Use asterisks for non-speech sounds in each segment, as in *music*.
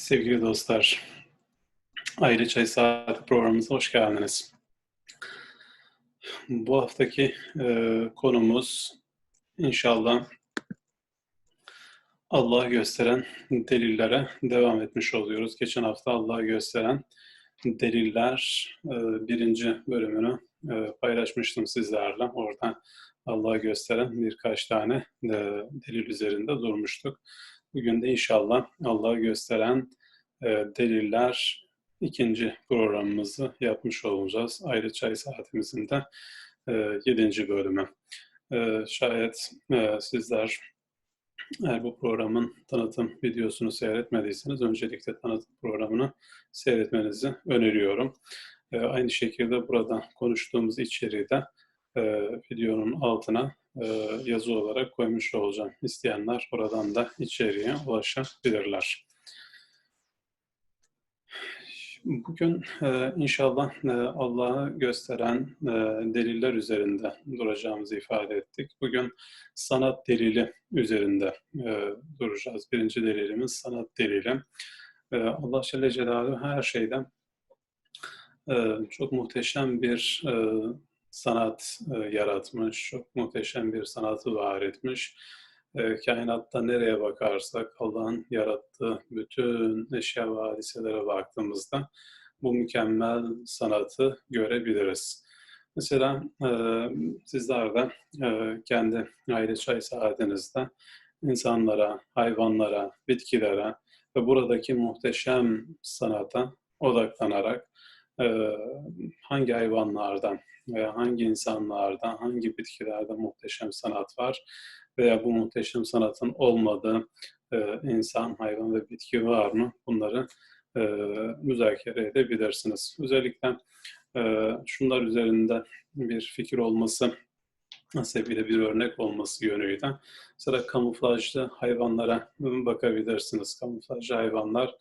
Sevgili dostlar, Ayrı Çay Saati programımıza hoş geldiniz. Bu haftaki e, konumuz inşallah Allah'ı gösteren delillere devam etmiş oluyoruz. Geçen hafta Allah'ı gösteren deliller e, birinci bölümünü e, paylaşmıştım sizlerle. Orada Allah'ı gösteren birkaç tane e, delil üzerinde durmuştuk. Bugün de inşallah Allah'ı gösteren e, deliller ikinci programımızı yapmış olacağız. Ayrı çay saatimizin de e, yedinci bölümü. E, şayet sizler eğer bu programın tanıtım videosunu seyretmediyseniz öncelikle tanıtım programını seyretmenizi öneriyorum. Aynı şekilde burada konuştuğumuz içeriği de videonun altına yazı olarak koymuş olacağım. İsteyenler oradan da içeriye ulaşabilirler. Bugün e, inşallah e, Allah'ı gösteren e, deliller üzerinde duracağımızı ifade ettik. Bugün sanat delili üzerinde e, duracağız. Birinci delilimiz sanat delili. E, Allah Celle Celaluhu her şeyden e, çok muhteşem bir e, sanat e, yaratmış, çok muhteşem bir sanatı var etmiş. E, kainatta nereye bakarsak Allah'ın yarattığı bütün eşya ve hadiselere baktığımızda bu mükemmel sanatı görebiliriz. Mesela e, sizler de e, kendi aile çay saatinizde insanlara, hayvanlara, bitkilere ve buradaki muhteşem sanata odaklanarak hangi hayvanlardan veya hangi insanlarda, hangi bitkilerde muhteşem sanat var veya bu muhteşem sanatın olmadığı e, insan, hayvan ve bitki var mı? Bunları e, müzakere edebilirsiniz. Özellikle e, şunlar üzerinde bir fikir olması sebebiyle bir örnek olması yönüyle. Mesela kamuflajlı hayvanlara bakabilirsiniz. Kamuflajlı hayvanlar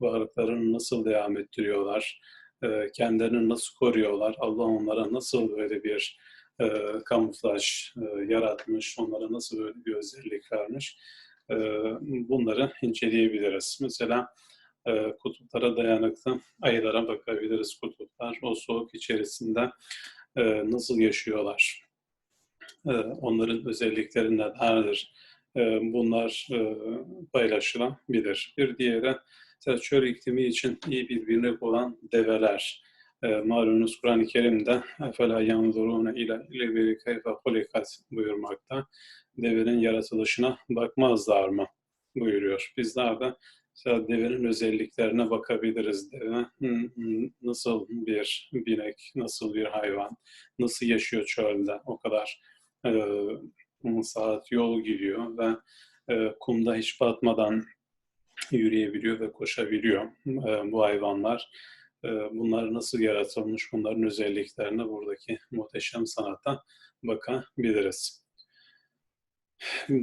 varlıklarını nasıl devam ettiriyorlar? E, kendilerini nasıl koruyorlar, Allah onlara nasıl böyle bir e, kamuflaj e, yaratmış, onlara nasıl böyle bir özellik vermiş, e, bunları inceleyebiliriz. Mesela e, kutuplara dayanıklı ayılara bakabiliriz kutuplar. O soğuk içerisinde e, nasıl yaşıyorlar, e, onların özellikleri nelerdir, e, bunlar e, paylaşılabilir. Bir diğeri Mesela çöl iklimi için iyi bir birlik olan develer. E, malumunuz Kur'an-ı Kerim'de اَفَلَا يَنْظُرُونَ اِلَى اِلَى كَيْفَ خُلِقَتْ buyurmakta. Devenin yaratılışına bakmazlar mı buyuruyor. Bizler de mesela devenin özelliklerine bakabiliriz. Deve nasıl bir binek, nasıl bir hayvan, nasıl yaşıyor çölde o kadar e, saat yol gidiyor ve e, kumda hiç batmadan yürüyebiliyor ve koşabiliyor e, bu hayvanlar. E, bunlar nasıl yaratılmış, bunların özelliklerine buradaki muhteşem sanata bakabiliriz.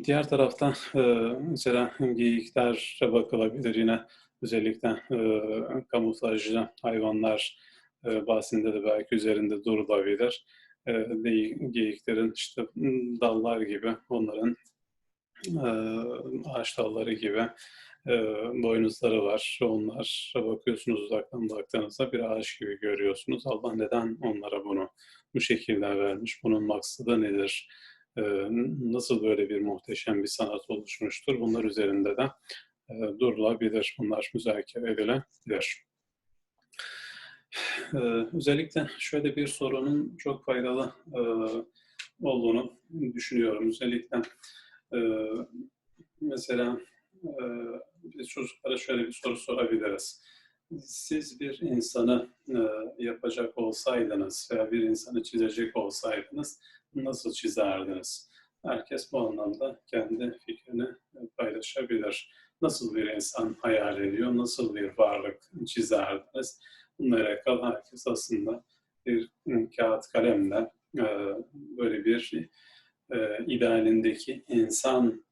Diğer tarafta e, mesela geyiklere bakılabilir yine özellikle e, kamuflajlı hayvanlar e, bahsinde de belki üzerinde durulabilir. E, geyiklerin işte dallar gibi onların e, ağaç dalları gibi e, boynuzları var. Onlar bakıyorsunuz uzaktan baktığınızda bir ağaç gibi görüyorsunuz. Allah neden onlara bunu bu şekilde vermiş? Bunun maksadı nedir? E, nasıl böyle bir muhteşem bir sanat oluşmuştur? Bunlar üzerinde de e, durulabilir. Bunlar müzakere edilebilir. Ee, özellikle şöyle bir sorunun çok faydalı e, olduğunu düşünüyorum. Özellikle e, mesela biz çocuklara şöyle bir soru sorabiliriz. Siz bir insanı yapacak olsaydınız veya bir insanı çizecek olsaydınız nasıl çizerdiniz? Herkes bu anlamda kendi fikrini paylaşabilir. Nasıl bir insan hayal ediyor, nasıl bir varlık çizerdiniz? Bunlara alakalı herkes aslında bir kağıt kalemle böyle bir idealindeki insan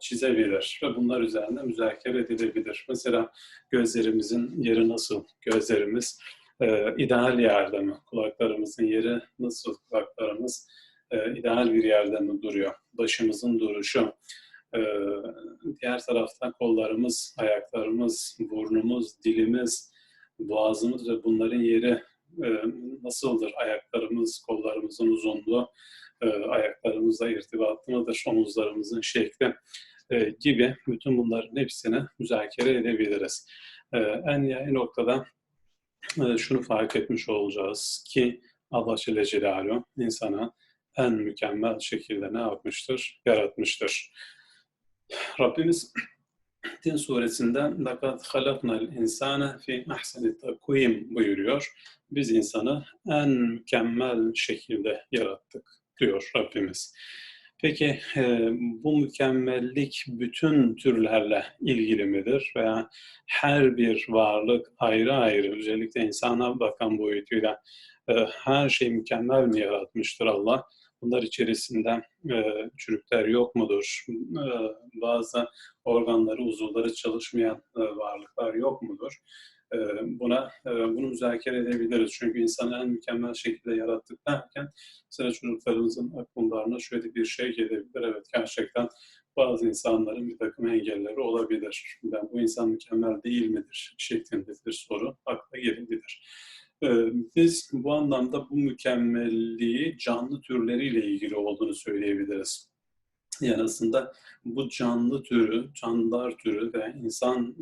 çizebilir ve bunlar üzerinde müzakere edilebilir. Mesela gözlerimizin yeri nasıl? Gözlerimiz e, ideal yerde mi? Kulaklarımızın yeri nasıl? Kulaklarımız e, ideal bir yerde mi duruyor? Başımızın duruşu, e, diğer taraftan kollarımız, ayaklarımız, burnumuz, dilimiz, boğazımız ve bunların yeri e, nasıldır? Ayaklarımız, kollarımızın uzunluğu, ayaklarımızla irtibatlı mıdır? Omuzlarımızın şekli e, gibi bütün bunların hepsini müzakere edebiliriz. E, en en noktada e, şunu fark etmiş olacağız ki Allah Celle Celaluhu insana en mükemmel şekilde ne yapmıştır? Yaratmıştır. Rabbimiz Tin suresinde لَقَدْ خَلَقْنَا الْاِنْسَانَ فِي اَحْسَنِ التَّقْوِيمِ buyuruyor. Biz insanı en mükemmel şekilde yarattık diyor Rabbimiz. Peki e, bu mükemmellik bütün türlerle ilgili midir? Veya her bir varlık ayrı ayrı, özellikle insana bakan boyutuyla e, her şey mükemmel mi yaratmıştır Allah? Bunlar içerisinde e, çürükler yok mudur? E, bazı organları, uzuvları çalışmayan varlıklar yok mudur? Buna bunu müzakere edebiliriz. Çünkü insanı en mükemmel şekilde yarattık derken mesela çocuklarımızın akllarına şöyle bir şey gelebilir. Evet gerçekten bazı insanların bir takım engelleri olabilir. Ben bu insan mükemmel değil midir şeklinde bir soru akla gelebilir. Biz bu anlamda bu mükemmelliği canlı türleriyle ilgili olduğunu söyleyebiliriz. Yani aslında bu canlı türü, canlılar türü ve insan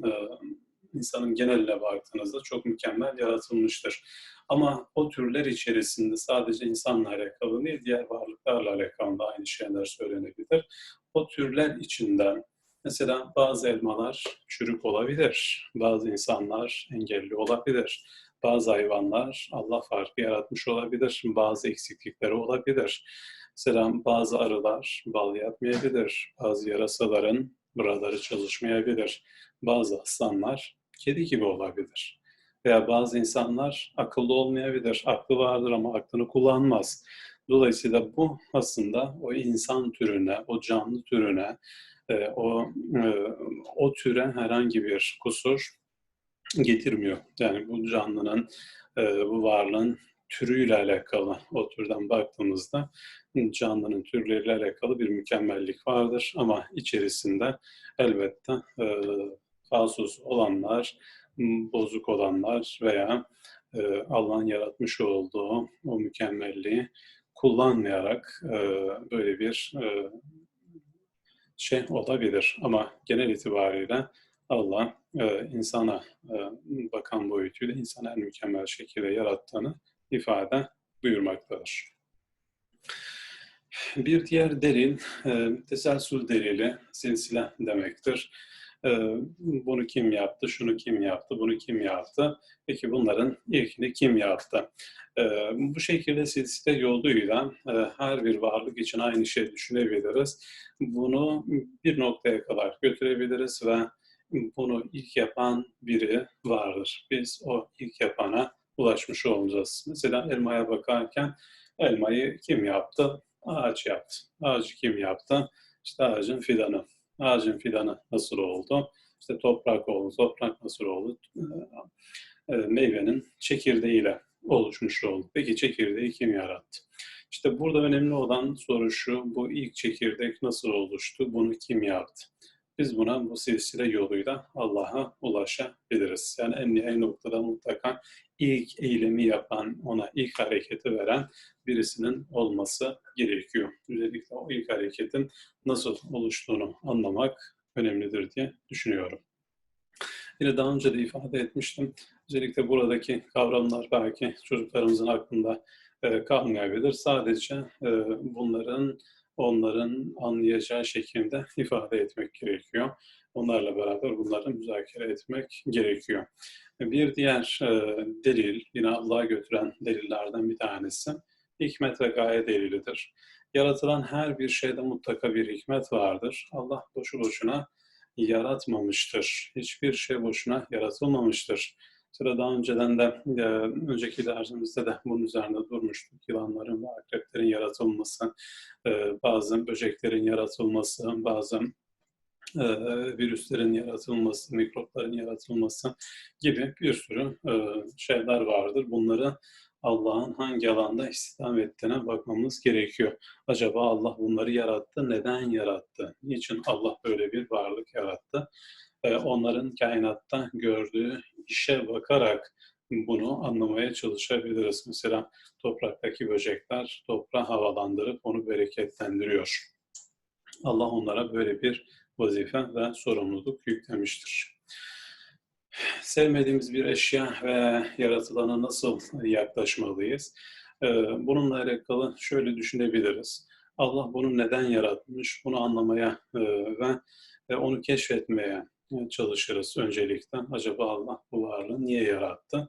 insanın geneline baktığınızda çok mükemmel yaratılmıştır. Ama o türler içerisinde sadece insanla alakalı değil, diğer varlıklarla alakalı da aynı şeyler söylenebilir. O türler içinden mesela bazı elmalar çürük olabilir, bazı insanlar engelli olabilir, bazı hayvanlar Allah farkı yaratmış olabilir, bazı eksiklikleri olabilir. Mesela bazı arılar bal yapmayabilir, bazı yarasaların buraları çalışmayabilir, bazı aslanlar kedi gibi olabilir. Veya bazı insanlar akıllı olmayabilir, aklı vardır ama aklını kullanmaz. Dolayısıyla bu aslında o insan türüne, o canlı türüne, e, o e, o türe herhangi bir kusur getirmiyor. Yani bu canlının, e, bu varlığın türüyle alakalı o türden baktığımızda canlının türleriyle alakalı bir mükemmellik vardır ama içerisinde elbette falsuz olanlar, bozuk olanlar veya e, Allah'ın yaratmış olduğu o mükemmelliği kullanmayarak e, böyle bir e, şey olabilir. Ama genel itibariyle Allah e, insana e, bakan boyutuyla insanı en mükemmel şekilde yarattığını ifade buyurmaktadır. Bir diğer delil, e, teselsül delili silsile demektir. E, bunu kim yaptı, şunu kim yaptı, bunu kim yaptı, peki bunların ilkini kim yaptı? E, bu şekilde silsile yoluyla e, her bir varlık için aynı şey düşünebiliriz. Bunu bir noktaya kadar götürebiliriz ve bunu ilk yapan biri vardır. Biz o ilk yapana ulaşmış olacağız. Mesela elmaya bakarken elmayı kim yaptı? Ağaç yaptı. Ağacı kim yaptı? İşte ağacın fidanı. Ağacın fidanı nasıl oldu? İşte toprak oldu. Toprak nasıl oldu? Ee, meyvenin çekirdeğiyle oluşmuş oldu. Peki çekirdeği kim yarattı? İşte burada önemli olan soru şu, bu ilk çekirdek nasıl oluştu, bunu kim yaptı? Biz buna bu silsile yoluyla Allah'a ulaşabiliriz. Yani en nihai noktada mutlaka ilk eylemi yapan, ona ilk hareketi veren birisinin olması gerekiyor. Özellikle o ilk hareketin nasıl oluştuğunu anlamak önemlidir diye düşünüyorum. Yine daha önce de ifade etmiştim. Özellikle buradaki kavramlar belki çocuklarımızın aklında e, kalmayabilir. Sadece e, bunların onların anlayacağı şekilde *laughs* ifade etmek gerekiyor. Onlarla beraber bunları müzakere etmek gerekiyor. Bir diğer e, delil, yine Allah'a götüren delillerden bir tanesi, hikmet ve gaye delilidir. Yaratılan her bir şeyde mutlaka bir hikmet vardır. Allah boşu boşuna yaratmamıştır. Hiçbir şey boşuna yaratılmamıştır. Sıra daha önceden de e, önceki dersimizde de bunun üzerinde durmuştuk. Yılanların ve akreplerin yaratılması, e, bazı böceklerin yaratılması, bazı e, virüslerin yaratılması, mikropların yaratılması gibi bir sürü e, şeyler vardır. Bunları Allah'ın hangi alanda istihdam ettiğine bakmamız gerekiyor. Acaba Allah bunları yarattı, neden yarattı? Niçin Allah böyle bir varlık yarattı? Ee, onların kainatta gördüğü işe bakarak bunu anlamaya çalışabiliriz. Mesela topraktaki böcekler toprağı havalandırıp onu bereketlendiriyor. Allah onlara böyle bir vazife ve sorumluluk yüklemiştir. Sevmediğimiz bir eşya ve yaratılana nasıl yaklaşmalıyız? Ee, bununla alakalı şöyle düşünebiliriz. Allah bunu neden yaratmış, bunu anlamaya e, ve onu keşfetmeye çalışırız öncelikle. Acaba Allah bu varlığı niye yarattı?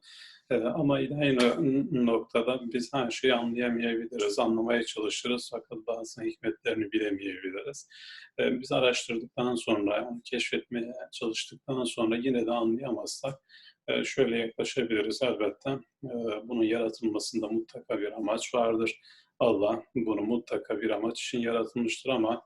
Ee, ama aynı noktada biz her şeyi anlayamayabiliriz, anlamaya çalışırız fakat bazı hikmetlerini bilemeyebiliriz. Ee, biz araştırdıktan sonra, keşfetmeye çalıştıktan sonra yine de anlayamazsak e, şöyle yaklaşabiliriz elbette. E, bunun yaratılmasında mutlaka bir amaç vardır. Allah bunu mutlaka bir amaç için yaratılmıştır ama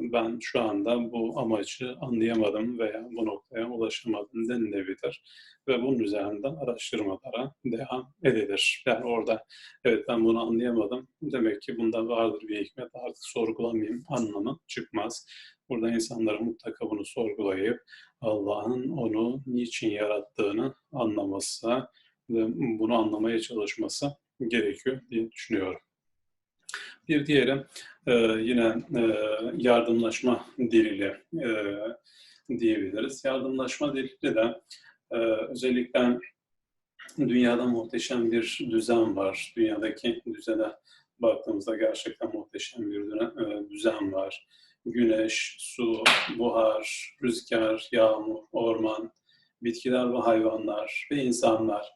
ben şu anda bu amacı anlayamadım veya bu noktaya ulaşamadım denilebilir. Ve bunun üzerinden araştırmalara devam edilir. Yani orada evet ben bunu anlayamadım. Demek ki bunda vardır bir hikmet artık sorgulamayayım anlamı çıkmaz. Burada insanların mutlaka bunu sorgulayıp Allah'ın onu niçin yarattığını anlaması ve bunu anlamaya çalışması gerekiyor diye düşünüyorum. Bir diğeri e, yine e, yardımlaşma diliyle e, diyebiliriz. Yardımlaşma diliyle de e, özellikle dünyada muhteşem bir düzen var. Dünyadaki düzene baktığımızda gerçekten muhteşem bir e, düzen var. Güneş, su, buhar, rüzgar, yağmur, orman, bitkiler ve hayvanlar ve insanlar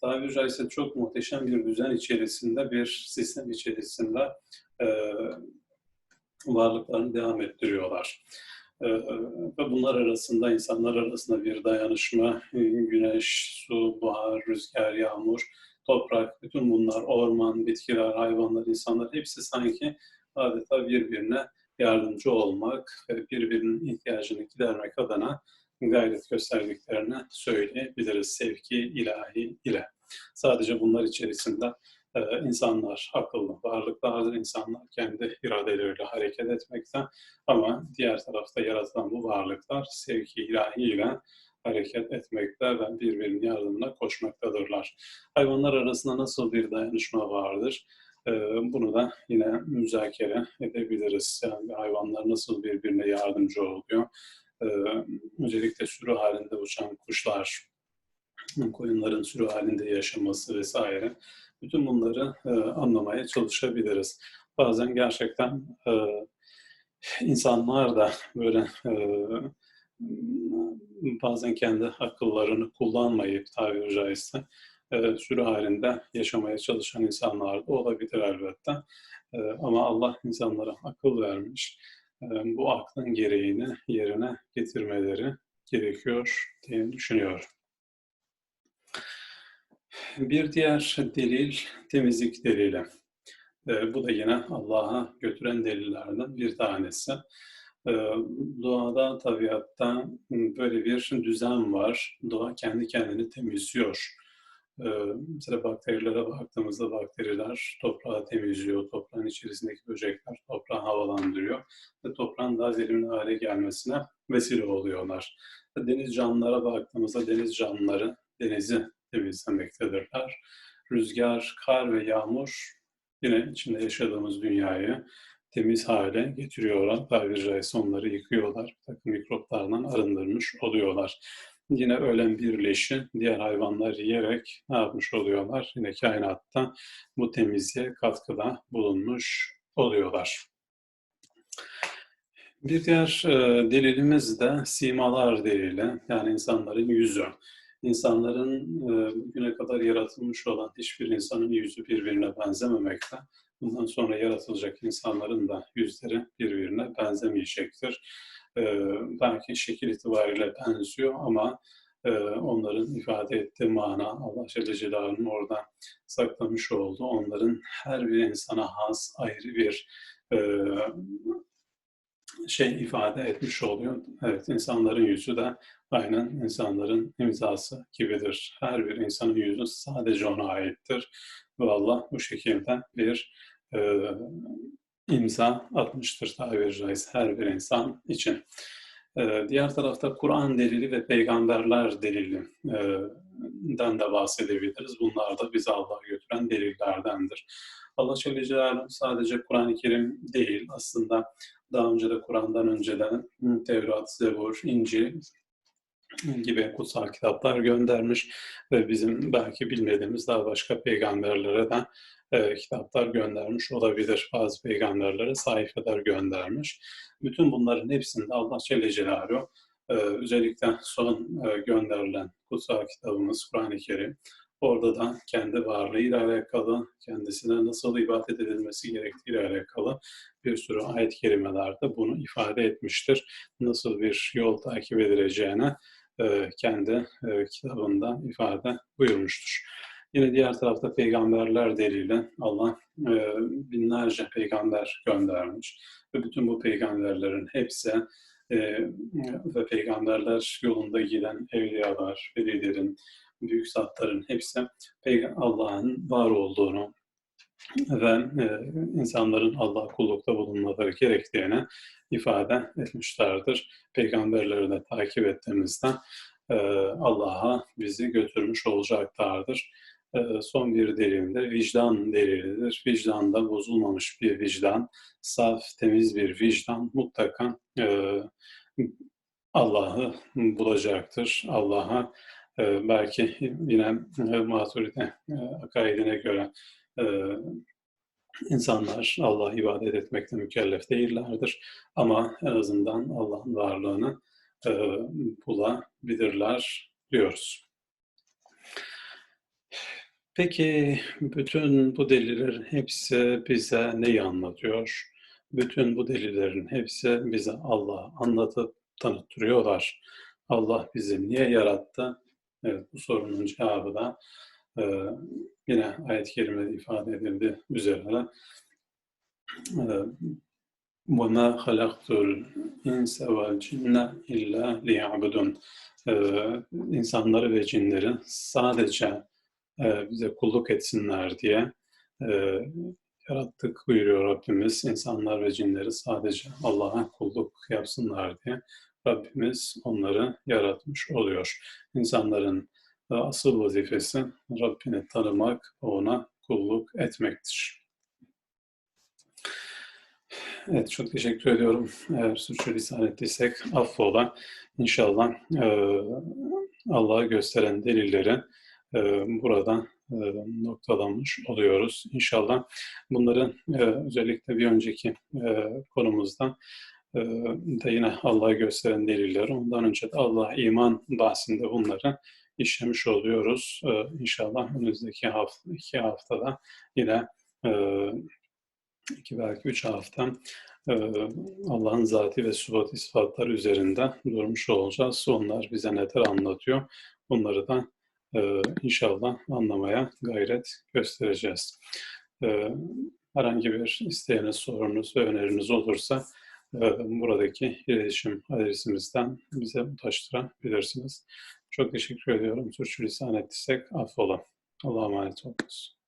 tabiri caizse çok muhteşem bir düzen içerisinde, bir sistem içerisinde e, varlıklarını devam ettiriyorlar. E, ve bunlar arasında, insanlar arasında bir dayanışma, güneş, su, buhar, rüzgar, yağmur, toprak, bütün bunlar, orman, bitkiler, hayvanlar, insanlar hepsi sanki adeta birbirine yardımcı olmak ve birbirinin ihtiyacını gidermek adına gayret gösterdiklerini söyleyebiliriz sevki ilahi ile. Sadece bunlar içerisinde e, insanlar akıllı varlıklardır. insanlar kendi iradeleriyle hareket etmekte ama diğer tarafta yaratılan bu varlıklar sevki ilahi ile hareket etmekte ve birbirinin yardımına koşmaktadırlar. Hayvanlar arasında nasıl bir dayanışma vardır? E, bunu da yine müzakere edebiliriz. Yani hayvanlar nasıl birbirine yardımcı oluyor? E, öncelikle sürü halinde uçan kuşlar, koyunların sürü halinde yaşaması vesaire. Bütün bunları e, anlamaya çalışabiliriz. Bazen gerçekten e, insanlar da böyle e, bazen kendi akıllarını kullanmayıp tabiri caizse e, sürü halinde yaşamaya çalışan insanlar da olabilir elbette. Ama Allah insanlara akıl vermiş bu aklın gereğini yerine getirmeleri gerekiyor diye düşünüyorum. Bir diğer delil temizlik delili. Bu da yine Allah'a götüren delillerden bir tanesi. Doğada, tabiatta böyle bir düzen var. Doğa kendi kendini temizliyor. Ee, mesela bakterilere baktığımızda bakteriler toprağı temizliyor, toprağın içerisindeki böcekler toprağı havalandırıyor ve toprağın daha verimli hale gelmesine vesile oluyorlar. Deniz canlılara baktığımızda deniz canlıları denizi temizlemektedirler. Rüzgar, kar ve yağmur yine içinde yaşadığımız dünyayı temiz hale getiriyorlar. Tabiri caizse onları yıkıyorlar. Bir takım mikroplardan arındırmış oluyorlar. Yine ölen bir leşi diğer hayvanlar yiyerek ne yapmış oluyorlar? Yine kainatta bu temizliğe katkıda bulunmuş oluyorlar. Bir diğer e, delilimiz de simalar delili, yani insanların yüzü. İnsanların e, bugüne kadar yaratılmış olan hiçbir insanın yüzü birbirine benzememekte. Bundan sonra yaratılacak insanların da yüzleri birbirine benzemeyecektir belki şekil itibariyle benziyor ama onların ifade ettiği mana Allah Celle Celaluhu'nun orada saklamış olduğu onların her bir insana has ayrı bir şey ifade etmiş oluyor. Evet, insanların yüzü de aynen insanların imzası gibidir. Her bir insanın yüzü sadece ona aittir. Ve Allah bu şekilde bir e, imza atmıştır tabiri caizse her bir insan için. E, diğer tarafta Kur'an delili ve peygamberler delilinden de bahsedebiliriz. Bunlar da bizi Allah'a götüren delillerdendir. Allah Celle Celaluhu sadece Kur'an-ı Kerim değil, aslında daha önce de Kur'an'dan önceden Tevrat, Zebur, İncil gibi kutsal kitaplar göndermiş ve bizim belki bilmediğimiz daha başka peygamberlere de e, kitaplar göndermiş olabilir. Bazı peygamberlere sayfeler göndermiş. Bütün bunların hepsinde Allah Celle Celaluhu e, özellikle son e, gönderilen kutsal kitabımız Kur'an-ı Kerim Orada da kendi varlığıyla alakalı, kendisine nasıl ibadet edilmesi gerektiğiyle alakalı bir sürü ayet kelimelerde bunu ifade etmiştir. Nasıl bir yol takip edileceğine e, kendi e, kitabında ifade buyurmuştur. Yine diğer tarafta peygamberler deliyle Allah e, binlerce peygamber göndermiş. Ve bütün bu peygamberlerin hepsi ve peygamberler yolunda giden evliyalar, velilerin, büyük zatların hepsi Allah'ın var olduğunu ve e, insanların Allah kullukta bulunmaları gerektiğini ifade etmişlerdir. Peygamberleri de takip ettiğimizde e, Allah'a bizi götürmüş olacaklardır. E, son bir delilinde vicdan delilidir. Vicdanda bozulmamış bir vicdan, saf, temiz bir vicdan mutlaka Allah'ı bulacaktır. Allah'a belki yine e, Maturide e, akaidine göre e, insanlar Allah'a ibadet etmekte mükellef değillerdir. Ama en azından Allah'ın varlığını bulabilirler diyoruz. Peki bütün bu delillerin hepsi bize neyi anlatıyor? Bütün bu delillerin hepsi bize Allah'ı anlatıp tanıttırıyorlar. Allah bizi niye yarattı? Evet, bu sorunun cevabı da e, yine ayet-i kerimede ifade edildi üzere وَمَا خَلَقْتُ الْاِنْسَ وَالْجِنَّ اِلَّا لِيَعْبُدُونَ İnsanları ve cinleri sadece e, bize kulluk etsinler diye e, yarattık buyuruyor Rabbimiz. İnsanlar ve cinleri sadece Allah'a kulluk yapsınlar diye Rabbimiz onları yaratmış oluyor. İnsanların asıl vazifesi Rabbini tanımak, ona kulluk etmektir. Evet, çok teşekkür ediyorum. Eğer suçu lisan ettiysek affola. İnşallah e, Allah'a gösteren delilleri e, burada e, noktalamış oluyoruz. İnşallah bunları e, özellikle bir önceki e, konumuzda ee, da yine Allah'ı gösteren deliller. Ondan önce de Allah iman bahsinde bunları işlemiş oluyoruz. Ee, inşallah önümüzdeki hafta, iki haftada yine e, iki belki üç hafta e, Allah'ın zati ve sıfat ispatlar üzerinde durmuş olacağız. Onlar bize neler anlatıyor. Bunları da e, inşallah anlamaya gayret göstereceğiz. Herhangi bir isteğiniz, sorunuz ve öneriniz olursa buradaki iletişim adresimizden bize ulaştırabilirsiniz. Çok teşekkür ediyorum. Suçlu lisan ettiysek affola. Allah'a emanet olunuz.